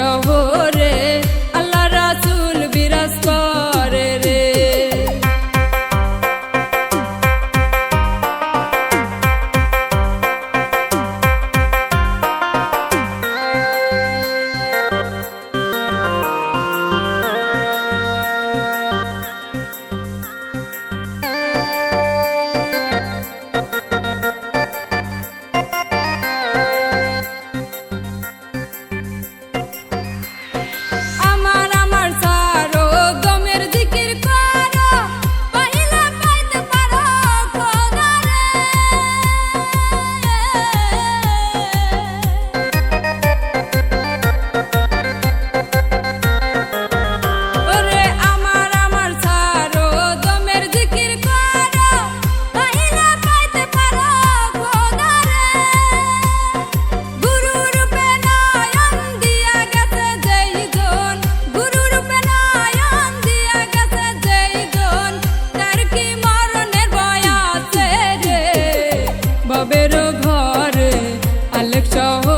show. tiptoe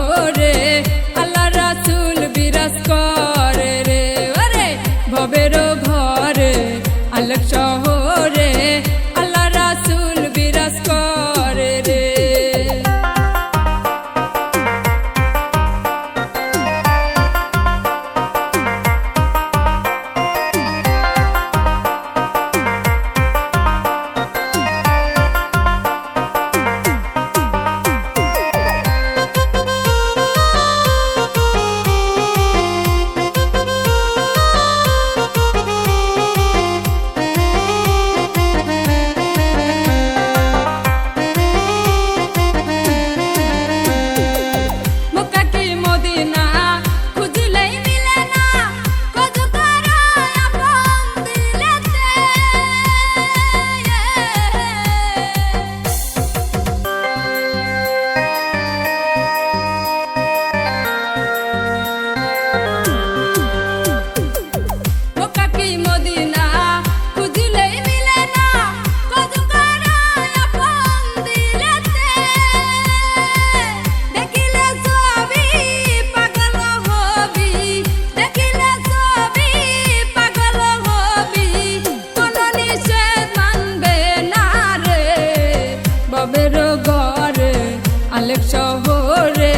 Alek শহরে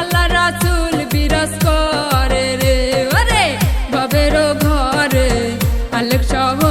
আল্লাহ রাসুল বিরাজ করে রে। ওরে বাবেরও ঘরে আলেক শহর